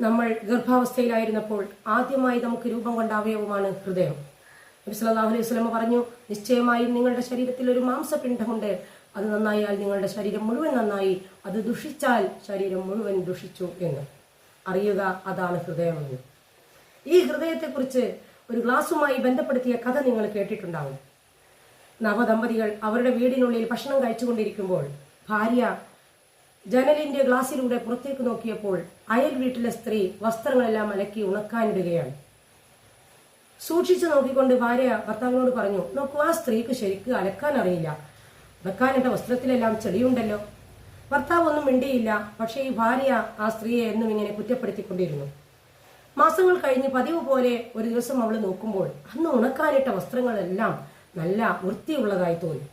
നമ്മൾ ഗർഭാവസ്ഥയിലായിരുന്നപ്പോൾ ആദ്യമായി നമുക്ക് രൂപം കൊണ്ട അവയവമാണ് ഹൃദയം. നബി സല്ലല്ലാഹു അലൈഹി വസല്ലം പറഞ്ഞു നിശ്ചയമായും നിങ്ങളുടെ ശരീരത്തിൽ ഒരു മാംസപിണ്ഡമുണ്ട്. അത് നന്നായാൽ നിങ്ങളുടെ ശരീരം മുഴുവൻ നന്നായി. അത് ദുഷിച്ചാൽ ശരീരം മുഴുവൻ ദുഷിച്ചു എന്ന്. അറിയുക അതാണ് ഹൃദയമെന്ന്. ഈ ഹൃദയത്തെക്കുറിച്ച് ഒരു ഗ്ലാസുമായി ബന്ധപ്പെടുത്തിയ കഥ നിങ്ങൾ കേട്ടിട്ടുണ്ടാവും. നവദമ്പതികൾ അവരുടെ വീടിനുള്ളിൽ ഭക്ഷണം കഴിച്ചുകൊണ്ടിരിക്കുമ്പോൾ ഭാര്യ ജനലിന്റെ ഗ്ലാസിലൂടെ പുറത്തേക്ക് നോക്കിയപ്പോൾ അയൽ വീട്ടിലെ സ്ത്രീ വസ്ത്രങ്ങളെല്ലാം അലക്കി ഉണക്കാനിടുകയാണ്. സൂക്ഷിച്ചു നോക്കിക്കൊണ്ട് ഭാര്യ ഭർത്താവിനോട് പറഞ്ഞു നോക്കൂ ആ സ്ത്രീക്ക് ശരിക്ക് അലക്കാൻ അറിയില്ല. വെക്കാനിട്ട വസ്ത്രത്തിലെല്ലാം ചെളിയുണ്ടല്ലോ. ഭർത്താവ് ഒന്നും മിണ്ടിയില്ല പക്ഷേ ഈ ഭാര്യ ആ സ്ത്രീയെ എന്നും ഇങ്ങനെ കുറ്റപ്പെടുത്തിക്കൊണ്ടിരുന്നു. മാസങ്ങൾ കഴിഞ്ഞ് പതിവ് പോലെ ഒരു ദിവസം അവൾ നോക്കുമ്പോൾ അന്ന് ഉണക്കാനിട്ട വസ്ത്രങ്ങളെല്ലാം നല്ല വൃത്തിയുള്ളതായി തോന്നി.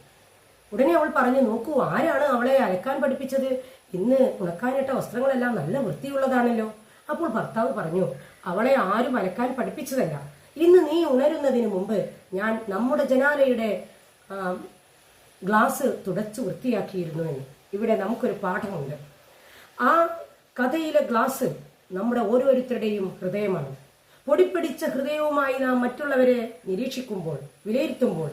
ഉടനെ അവൾ പറഞ്ഞു നോക്കൂ ആരാണ് അവളെ അലക്കാൻ പഠിപ്പിച്ചത്? ഇന്ന് ഉണക്കാനിട്ട വസ്ത്രങ്ങളെല്ലാം നല്ല വൃത്തിയുള്ളതാണല്ലോ. അപ്പോൾ ഭർത്താവ് പറഞ്ഞു അവളെ ആരും അലക്കാൻ പഠിപ്പിച്ചതല്ല. ഇന്ന് നീ ഉണരുന്നതിന് മുമ്പ് ഞാൻ നമ്മുടെ ജനാലയുടെ ഗ്ലാസ് തുടച്ചു വൃത്തിയാക്കിയിരുന്നു എന്ന്. ഇവിടെ നമുക്കൊരു പാഠമുണ്ട്. ആ കഥയിലെ ഗ്ലാസ് നമ്മുടെ ഓരോരുത്തരുടെയും ഹൃദയമാണ്. പൊടിപ്പിടിച്ച ഹൃദയവുമായി നാം മറ്റുള്ളവരെ നിരീക്ഷിക്കുമ്പോൾ വിലയിരുത്തുമ്പോൾ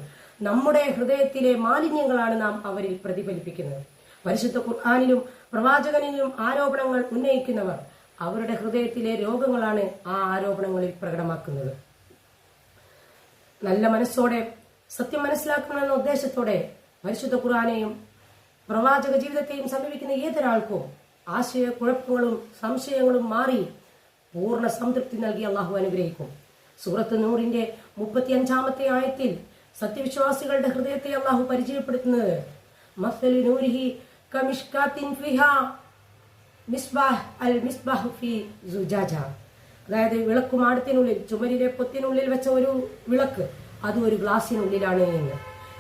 നമ്മുടെ ഹൃദയത്തിലെ മാലിന്യങ്ങളാണ് നാം അവരിൽ പ്രതിഫലിപ്പിക്കുന്നത്. പരിശുദ്ധ ഖുർആാനിലും പ്രവാചകനിലും ആരോപണങ്ങൾ ഉന്നയിക്കുന്നവർ അവരുടെ ഹൃദയത്തിലെ രോഗങ്ങളാണ് ആ ആരോപണങ്ങളിൽ പ്രകടമാക്കുന്നത്. നല്ല മനസ്സോടെ സത്യം മനസ്സിലാക്കണമെന്ന ഉദ്ദേശത്തോടെ പരിശുദ്ധ ഖുർആാനെയും പ്രവാചക ജീവിതത്തെയും സമീപിക്കുന്ന ഏതൊരാൾക്കും ആശയക്കുഴപ്പങ്ങളും സംശയങ്ങളും മാറി പൂർണ സംതൃപ്തി നൽകി അള്ളാഹു അനുഗ്രഹിക്കും. സൂറത്ത് നൂറിന്റെ മുപ്പത്തി അഞ്ചാമത്തെ ആയത്തിൽ സത്യവിശ്വാസികളുടെ ഹൃദയത്തെ അള്ളാഹു പരിചയപ്പെടുത്തുന്നത്. മസ്സലു നൂരിഹി കമിഷ്കാത്തിൻ അൽ ഫി അതായത് വിളക്കുമാടത്തിനുള്ളിൽ ചുമരിലെ പൊത്തിനുള്ളിൽ വെച്ച ഒരു വിളക്ക് അത് ഒരു ഗ്ലാസിനുള്ളിലാണ് എന്ന്.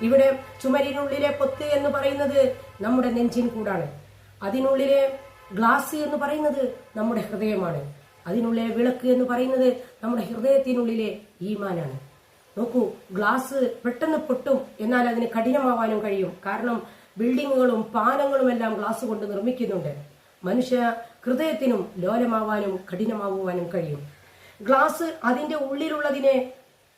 ഇവിടെ ചുമരിനുള്ളിലെ പൊത്ത് എന്ന് പറയുന്നത് നമ്മുടെ നെഞ്ചിൻ കൂടാണ്. അതിനുള്ളിലെ ഗ്ലാസ് എന്ന് പറയുന്നത് നമ്മുടെ ഹൃദയമാണ്. അതിനുള്ളിലെ വിളക്ക് എന്ന് പറയുന്നത് നമ്മുടെ ഹൃദയത്തിനുള്ളിലെ ഈമാനാണ്. നോക്കൂ ഗ്ലാസ് പെട്ടെന്ന് പൊട്ടും എന്നാൽ അതിന് കഠിനമാവാനും കഴിയും. കാരണം ബിൽഡിങ്ങുകളും പാലങ്ങളും എല്ലാം ഗ്ലാസ് കൊണ്ട് നിർമ്മിക്കുന്നുണ്ട്. മനുഷ്യ ഹൃദയത്തിനും ലോലമാവാനും കഠിനമാവുവാനും കഴിയും. ഗ്ലാസ് അതിന്റെ ഉള്ളിലുള്ളതിനെ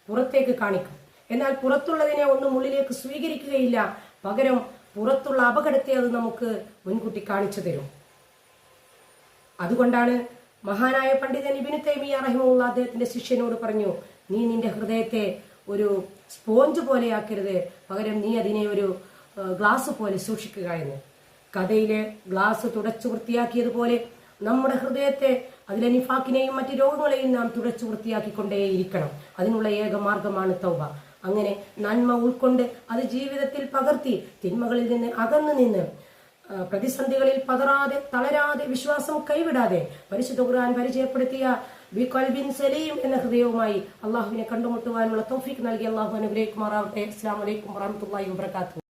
പുറത്തേക്ക് കാണിക്കും. എന്നാൽ പുറത്തുള്ളതിനെ ഒന്നും ഉള്ളിലേക്ക് സ്വീകരിക്കുകയില്ല. പകരം പുറത്തുള്ള അപകടത്തെ അത് നമുക്ക് മുൻകൂട്ടി കാണിച്ചു തരും. അതുകൊണ്ടാണ് മഹാനായ പണ്ഡിതൻ ഇബിന് തൈമിയ റഹിമുള്ള അദ്ദേഹത്തിന്റെ ശിഷ്യനോട് പറഞ്ഞു നീ നിന്റെ ഹൃദയത്തെ ഒരു സ്പോഞ്ച് പോലെയാക്കരുത്. പകരം നീ അതിനെ ഒരു ഗ്ലാസ് പോലെ സൂക്ഷിക്കുക എന്ന്. കഥയിലെ ഗ്ലാസ് തുടച്ചു വൃത്തിയാക്കിയതുപോലെ നമ്മുടെ ഹൃദയത്തെ അതിലെ നിഫാക്കിനെയും മറ്റു രോഗങ്ങളെയും നാം തുടച്ചു വൃത്തിയാക്കിക്കൊണ്ടേയിരിക്കണം. അതിനുള്ള ഏക മാർഗമാണ് തൗബ. അങ്ങനെ നന്മ ഉൾക്കൊണ്ട് അത് ജീവിതത്തിൽ പകർത്തി തിന്മകളിൽ നിന്ന് അകന്നു നിന്ന് പ്രതിസന്ധികളിൽ പതറാതെ തളരാതെ വിശ്വാസം കൈവിടാതെ പരിശുദ്ധ ഖുർആൻ പരിചയപ്പെടുത്തിയ ബി കൽബിൻ സലീം എന്ന ഹൃദയവുമായി അള്ളാഹുവിനെ കണ്ടുമുട്ടുവാനുള്ള തോഫിക്ക് നൽകി. അള്ളാഹു അനുഗ്രഹിക്കുമാറാവട്ടെ. അസ്സാം വലൈക്കും വറഹമത്തല്ലാഹി വബർക്കാത്തു